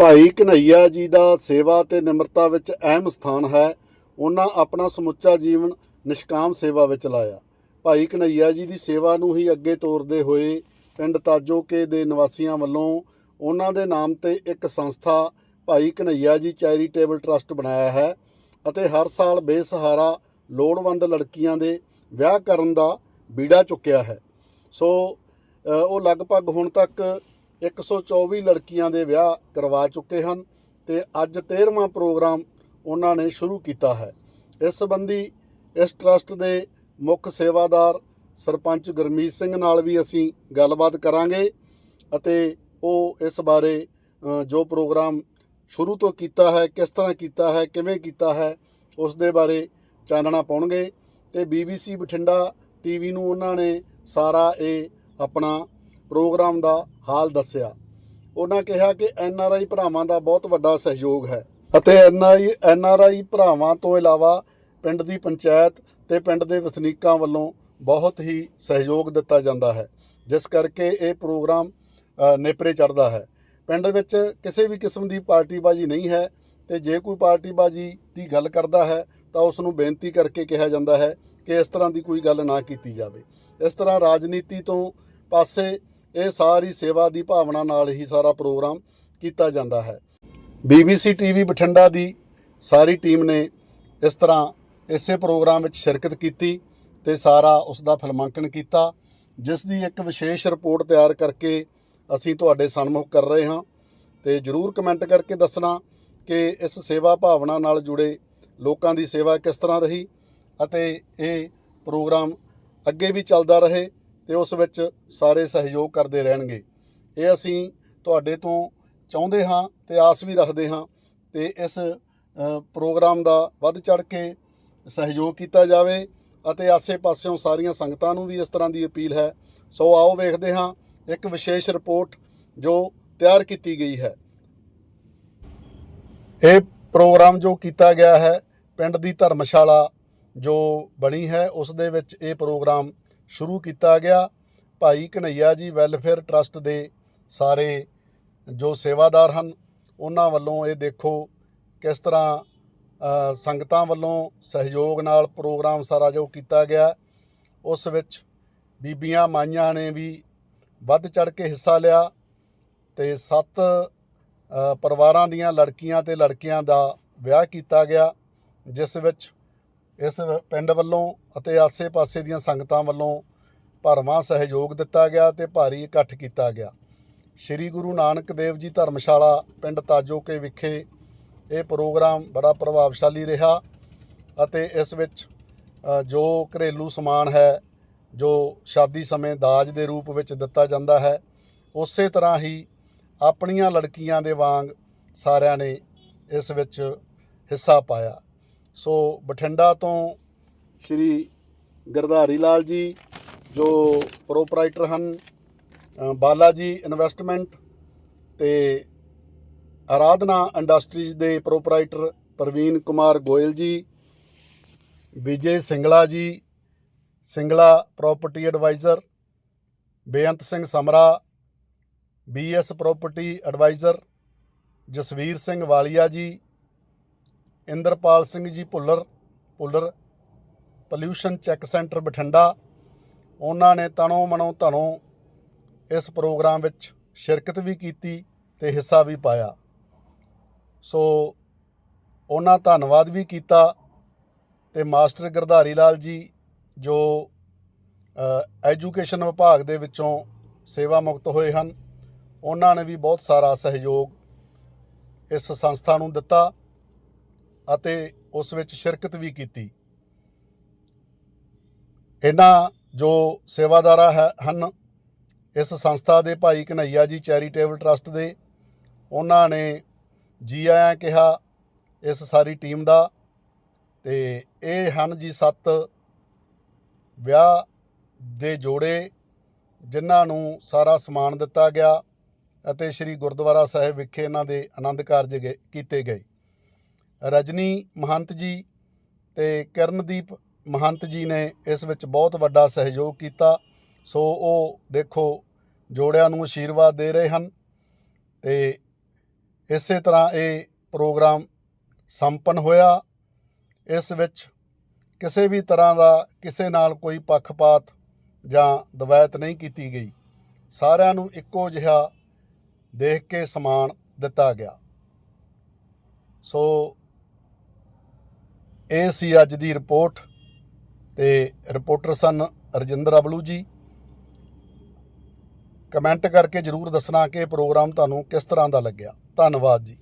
ਭਾਈ ਕਨਈਆ ਜੀ ਦਾ ਸੇਵਾ ਤੇ ਨਿਮਰਤਾ ਵਿੱਚ ਅਹਿਮ ਸਥਾਨ ਹੈ। ਉਹਨਾਂ ਆਪਣਾ ਸਮੁੱਚਾ ਜੀਵਨ ਨਿਸ਼ਕਾਮ ਸੇਵਾ ਵਿੱਚ ਲਾਇਆ। ਭਾਈ ਕਨਈਆ ਜੀ ਦੀ ਸੇਵਾ ਨੂੰ ਹੀ ਅੱਗੇ ਤੋਰਦੇ ਹੋਏ ਪਿੰਡ ਤਾਜੋਕੇ ਦੇ ਨਿਵਾਸੀਆਂ ਵੱਲੋਂ ਉਹਨਾਂ ਦੇ ਨਾਮ ਤੇ ਇੱਕ ਸੰਸਥਾ ਭਾਈ ਕਨਈਆ ਜੀ ਚੈਰੀਟੇਬਲ ਟਰਸਟ ਬਣਾਇਆ ਹੈ ਅਤੇ ਹਰ ਸਾਲ ਬੇਸਹਾਰਾ ਲੋੜਵੰਦ ਲੜਕੀਆਂ ਦੇ ਵਿਆਹ ਕਰਨ ਦਾ ਬੀੜਾ ਚੁੱਕਿਆ ਹੈ। ਸੋ ਉਹ ਲਗਭਗ ਹੁਣ ਤੱਕ 124 ਲੜਕੀਆਂ ਦੇ ਵਿਆਹ ਕਰਵਾ ਚੁੱਕੇ ਹਨ ਤੇ ਅੱਜ 13ਵਾਂ ਪ੍ਰੋਗਰਾਮ ਉਹਨਾਂ ਨੇ ਸ਼ੁਰੂ ਕੀਤਾ ਹੈ। ਇਸ ਸੰਬੰਧੀ ਇਸ ਟਰਸਟ ਦੇ ਮੁੱਖ ਸੇਵਾਦਾਰ ਸਰਪੰਚ ਗੁਰਮੀਤ ਸਿੰਘ ਨਾਲ ਵੀ ਅਸੀਂ ਗੱਲਬਾਤ ਕਰਾਂਗੇ ਅਤੇ ਉਹ ਇਸ ਬਾਰੇ ਜੋ ਪ੍ਰੋਗਰਾਮ ਸ਼ੁਰੂ ਤੋਂ ਕੀਤਾ ਹੈ, ਕਿਸ ਤਰ੍ਹਾਂ ਕੀਤਾ ਹੈ, ਕਿਵੇਂ ਕੀਤਾ ਹੈ, ਉਸ ਦੇ ਬਾਰੇ ਚਾਨਣਾ ਪਾਉਣਗੇ ਤੇ BBC ਬਠਿੰਡਾ ਟੀਵੀ ਨੂੰ ਉਹਨਾਂ ਨੇ ਸਾਰਾ ਇਹ ਆਪਣਾ ਪ੍ਰੋਗਰਾਮ ਦਾ ਹਾਲ ਦੱਸਿਆ। ਉਹਨਾਂ ਕਿਹਾ ਕਿ ਐੱਨ ਆਰ ਆਈ ਭਰਾਵਾਂ ਦਾ ਬਹੁਤ ਵੱਡਾ ਸਹਿਯੋਗ ਹੈ ਅਤੇ N I, N R I ਭਰਾਵਾਂ ਤੋਂ ਇਲਾਵਾ ਪਿੰਡ ਦੀ ਪੰਚਾਇਤ ਤੇ ਪਿੰਡ ਦੇ ਵਸਨੀਕਾਂ ਵੱਲੋਂ ਬਹੁਤ ਹੀ ਸਹਿਯੋਗ ਦਿੱਤਾ ਜਾਂਦਾ ਹੈ, ਜਿਸ ਕਰਕੇ ਇਹ ਪ੍ਰੋਗਰਾਮ ਨੇਪਰੇ ਚੜਦਾ ਹੈ। ਪਿੰਡ ਵਿੱਚ ਕਿਸੇ ਵੀ ਕਿਸਮ ਦੀ ਪਾਰਟੀਬਾਜ਼ੀ ਨਹੀਂ ਹੈ ਤੇ ਜੇ ਕੋਈ ਪਾਰਟੀਬਾਜ਼ੀ ਦੀ ਗੱਲ ਕਰਦਾ ਹੈ ਤਾਂ ਉਸ ਨੂੰ ਬੇਨਤੀ ਕਰਕੇ ਕਿਹਾ ਜਾਂਦਾ ਹੈ ਕਿ ਇਸ ਤਰ੍ਹਾਂ ਦੀ ਕੋਈ ਗੱਲ ਨਾ ਕੀਤੀ ਜਾਵੇ। ਇਸ ਤਰ੍ਹਾਂ ਰਾਜਨੀਤੀ ਤੋਂ ਪਾਸੇ ਇਹ ਸਾਰੀ ਸੇਵਾ ਦੀ ਭਾਵਨਾ ਨਾਲ ਹੀ ਸਾਰਾ ਪ੍ਰੋਗਰਾਮ ਕੀਤਾ ਜਾਂਦਾ ਹੈ। BBC ਟੀਵੀ ਬਠਿੰਡਾ ਦੀ ਸਾਰੀ ਟੀਮ ਨੇ ਇਸ ਤਰ੍ਹਾਂ ਇਸੇ ਪ੍ਰੋਗਰਾਮ ਵਿੱਚ ਸ਼ਿਰਕਤ ਕੀਤੀ ਤੇ ਸਾਰਾ ਉਸ ਦਾ ਫਿਲਮਾਂਕਣ ਕੀਤਾ, ਜਿਸ ਦੀ ਇੱਕ ਵਿਸ਼ੇਸ਼ ਰਿਪੋਰਟ ਤਿਆਰ ਕਰਕੇ ਅਸੀਂ ਤੁਹਾਡੇ ਸਨਮੁਖ ਕਰ ਰਹੇ ਹਾਂ। ਤੇ ਜਰੂਰ ਕਮੈਂਟ ਕਰਕੇ ਦੱਸਣਾ ਕਿ ਇਸ ਸੇਵਾ ਭਾਵਨਾ ਨਾਲ ਜੁੜੇ ਲੋਕਾਂ ਦੀ ਸੇਵਾ ਕਿਸ ਤਰ੍ਹਾਂ ਰਹੀ ਅਤੇ ਇਹ ਪ੍ਰੋਗਰਾਮ ਅੱਗੇ ਵੀ ਚੱਲਦਾ ਰਹੇ ਤੇ ਉਸ ਵਿੱਚ ਸਾਰੇ ਸਹਿਯੋਗ ਕਰਦੇ ਰਹਿਣਗੇ। ਇਹ ਅਸੀਂ ਤੁਹਾਡੇ ਤੋਂ ਚਾਹੁੰਦੇ ਹਾਂ ਤੇ ਆਸ ਵੀ ਰੱਖਦੇ ਹਾਂ ਤੇ ਇਸ ਪ੍ਰੋਗਰਾਮ ਦਾ ਵੱਧ ਚੜ ਕੇ ਸਹਿਯੋਗ ਕੀਤਾ ਜਾਵੇ ਅਤੇ ਆਸੇ-ਪਾਸਿਓਂ ਸਾਰੀਆਂ ਸੰਗਤਾਂ ਨੂੰ ਵੀ ਇਸ ਤਰ੍ਹਾਂ ਦੀ ਅਪੀਲ ਹੈ। ਸੋ ਆਓ ਵੇਖਦੇ ਹਾਂ ਇੱਕ ਵਿਸ਼ੇਸ਼ ਰਿਪੋਰਟ ਜੋ ਤਿਆਰ ਕੀਤੀ ਗਈ ਹੈ। ਇਹ ਪ੍ਰੋਗਰਾਮ ਜੋ ਕੀਤਾ ਗਿਆ ਹੈ, ਪਿੰਡ ਦੀ ਧਰਮਸ਼ਾਲਾ ਜੋ ਬਣੀ ਹੈ, ਉਸ ਦੇ ਵਿੱਚ ਇਹ ਪ੍ਰੋਗਰਾਮ ਸ਼ੁਰੂ ਕੀਤਾ ਗਿਆ। ਭਾਈ ਕਨਈਆ ਜੀ ਵੈਲਫੇਅਰ ਟਰਸਟ ਦੇ ਸਾਰੇ ਜੋ ਸੇਵਾਦਾਰ ਹਨ, ਉਹਨਾਂ ਵੱਲੋਂ ਇਹ ਦੇਖੋ ਕਿਸ ਤਰ੍ਹਾਂ ਸੰਗਤਾਂ ਵੱਲੋਂ ਸਹਿਯੋਗ ਨਾਲ ਪ੍ਰੋਗਰਾਮ ਸਾਰਾ ਜੋ ਕੀਤਾ ਗਿਆ। ਉਸ ਵਿੱਚ ਬੀਬੀਆਂ ਮਾਈਆਂ ਨੇ ਵੀ ਵੱਧ ਚੜ ਕੇ ਹਿੱਸਾ ਲਿਆ ਤੇ ਸੱਤ ਪਰਿਵਾਰਾਂ ਦੀਆਂ ਲੜਕੀਆਂ ਤੇ ਲੜਕਿਆਂ ਦਾ ਵਿਆਹ ਕੀਤਾ ਗਿਆ, ਜਿਸ ਵਿੱਚ ਇਸ ਪਿੰਡ ਵੱਲੋਂ ਅਤੇ ਆਸੇ-ਪਾਸੇ ਦੀਆਂ ਸੰਗਤਾਂ ਵੱਲੋਂ ਭਰਵਾਂ ਸਹਿਯੋਗ ਦਿੱਤਾ ਗਿਆ ਤੇ ਭਾਰੀ ਇਕੱਠ ਕੀਤਾ ਗਿਆ। ਸ੍ਰੀ ਗੁਰੂ ਨਾਨਕ ਦੇਵ ਜੀ ਧਰਮਸ਼ਾਲਾ ਪਿੰਡ ਤਾਜੋਕੇ ਵਿਖੇ ਇਹ ਪ੍ਰੋਗਰਾਮ ਬੜਾ ਪ੍ਰਭਾਵਸ਼ਾਲੀ ਰਿਹਾ ਅਤੇ ਇਸ ਵਿੱਚ ਜੋ ਘਰੇਲੂ ਸਮਾਨ ਹੈ, ਜੋ ਸ਼ਾਦੀ ਸਮੇਂ ਦਾਜ ਦੇ ਰੂਪ ਵਿੱਚ ਦਿੱਤਾ ਜਾਂਦਾ ਹੈ, ਉਸੇ ਤਰ੍ਹਾਂ ਹੀ ਆਪਣੀਆਂ ਲੜਕੀਆਂ ਦੇ ਵਾਂਗ ਸਾਰਿਆਂ ਨੇ ਇਸ ਵਿੱਚ ਹਿੱਸਾ ਪਾਇਆ। ਸੋ ਬਠਿੰਡਾ ਤੋਂ ਸ਼੍ਰੀ ਗਰਧਾਰੀ ਲਾਲ ਜੀ, ਜੋ ਪ੍ਰੋਪਰਾਈਟਰ ਹਨ ਬਾਲਾ ਜੀ ਇਨਵੈਸਟਮੈਂਟ ਤੇ ਆਰਾਧਨਾ ਇੰਡਸਟਰੀਜ਼ ਦੇ proprietor Parveen Kumar Goyal ji, Vijay Singla ji, Singla property adviser Beant Singh Samra, BS property adviser Jasvir Singh Walia ji Inderpal Singh ji Bhullar Bhullar pollution check centre Bathinda. ਉਹਨਾਂ ਨੇ ਤਨੋਂ ਮਨੋ ਧਨੋ ਇਸ ਪ੍ਰੋਗਰਾਮ ਵਿੱਚ ਸ਼ਿਰਕਤ ਵੀ ਕੀਤੀ ਤੇ ਹਿੱਸਾ ਵੀ ਪਾਇਆ। ਸੋ ਉਹਨਾਂ ਧੰਨਵਾਦ ਵੀ ਕੀਤਾ ਤੇ ਮਾਸਟਰ ਗਰਧਾਰੀ ਲਾਲ ਜੀ ਜੋ ਐਜੂਕੇਸ਼ਨ ਵਿਭਾਗ ਦੇ ਵਿੱਚੋਂ ਸੇਵਾ ਮੁਕਤ ਹੋਏ ਹਨ, ਉਹਨਾਂ ਨੇ ਵੀ ਬਹੁਤ ਸਾਰਾ ਸਹਿਯੋਗ ਇਸ ਸੰਸਥਾ ਨੂੰ ਦਿੱਤਾ। ਅਤੇ ਉਸ ਵਿੱਚ ਸ਼ਿਰਕਤ ਵੀ ਕੀਤੀ। ਇਹਨਾਂ ਜੋ ਸੇਵਾਦਾਰਾ ਹੈ, ਹਨ, ਇਸ ਸੰਸਥਾ ਦੇ ਭਾਈ ਕਨਈਆ ਜੀ ਚੈਰੀਟੇਬਲ ਟਰਸਟ ਦੇ, ਉਹਨਾਂ ਨੇ ਜੀ ਆਇਆਂ ਕਿਹਾ, ਇਸ ਸਾਰੀ ਟੀਮ ਦਾ, ਤੇ ਇਹ ਹਨ ਜੀ ਸੱਤ ਵਿਆਹ ਦੇ ਜੋੜੇ, ਜਿਨ੍ਹਾਂ ਨੂੰ ਸਾਰਾ ਸਮਾਨ ਦਿੱਤਾ ਗਿਆ ਅਤੇ ਸ੍ਰੀ ਗੁਰਦੁਆਰਾ ਸਾਹਿਬ ਵਿਖੇ ਇਹਨਾਂ ਦੇ ਆਨੰਦ ਕਾਰਜ ਗਏ- ਕੀਤੇ ਗਏ। ਰਜਨੀ ਮਹੰਤ ਜੀ ਤੇ ਕਰਨਦੀਪ ਮਹੰਤ ਜੀ ਨੇ ਇਸ ਵਿੱਚ ਬਹੁਤ ਵੱਡਾ ਸਹਿਯੋਗ ਕੀਤਾ। ਸੋ ਉਹ ਦੇਖੋ ਜੋੜਿਆਂ ਨੂੰ ਆਸ਼ੀਰਵਾਦ ਦੇ ਰਹੇ ਹਨ ਤੇ ਇਸੇ ਤਰ੍ਹਾਂ ਇਹ ਪ੍ਰੋਗਰਾਮ ਸੰਪੰਨ ਹੋਇਆ। ਇਸ ਵਿੱਚ ਕਿਸੇ ਵੀ ਤਰ੍ਹਾਂ ਦਾ ਕਿਸੇ ਨਾਲ ਕੋਈ ਪੱਖਪਾਤ ਜਾਂ ਦਵਾਇਤ ਨਹੀਂ ਕੀਤੀ ਗਈ। ਸਾਰਿਆਂ ਨੂੰ ਇੱਕੋ ਜਿਹਾ ਦੇਖ ਕੇ ਸਮਾਨ ਦਿੱਤਾ ਗਿਆ। ਸੋ ਇਹ ਸੀ ਅੱਜ ਦੀ ਰਿਪੋਰਟ ਤੇ ਰਿਪੋਰਟਰ ਸਨ ਰਜਿੰਦਰ ਅਬਲੂ ਜੀ। ਕਮੈਂਟ ਕਰਕੇ ਜਰੂਰ ਦੱਸਣਾ ਕਿ ਇਹ ਪ੍ਰੋਗਰਾਮ ਤੁਹਾਨੂੰ ਕਿਸ ਤਰ੍ਹਾਂ ਦਾ ਲੱਗਿਆ। ਧੰਨਵਾਦ ਜੀ।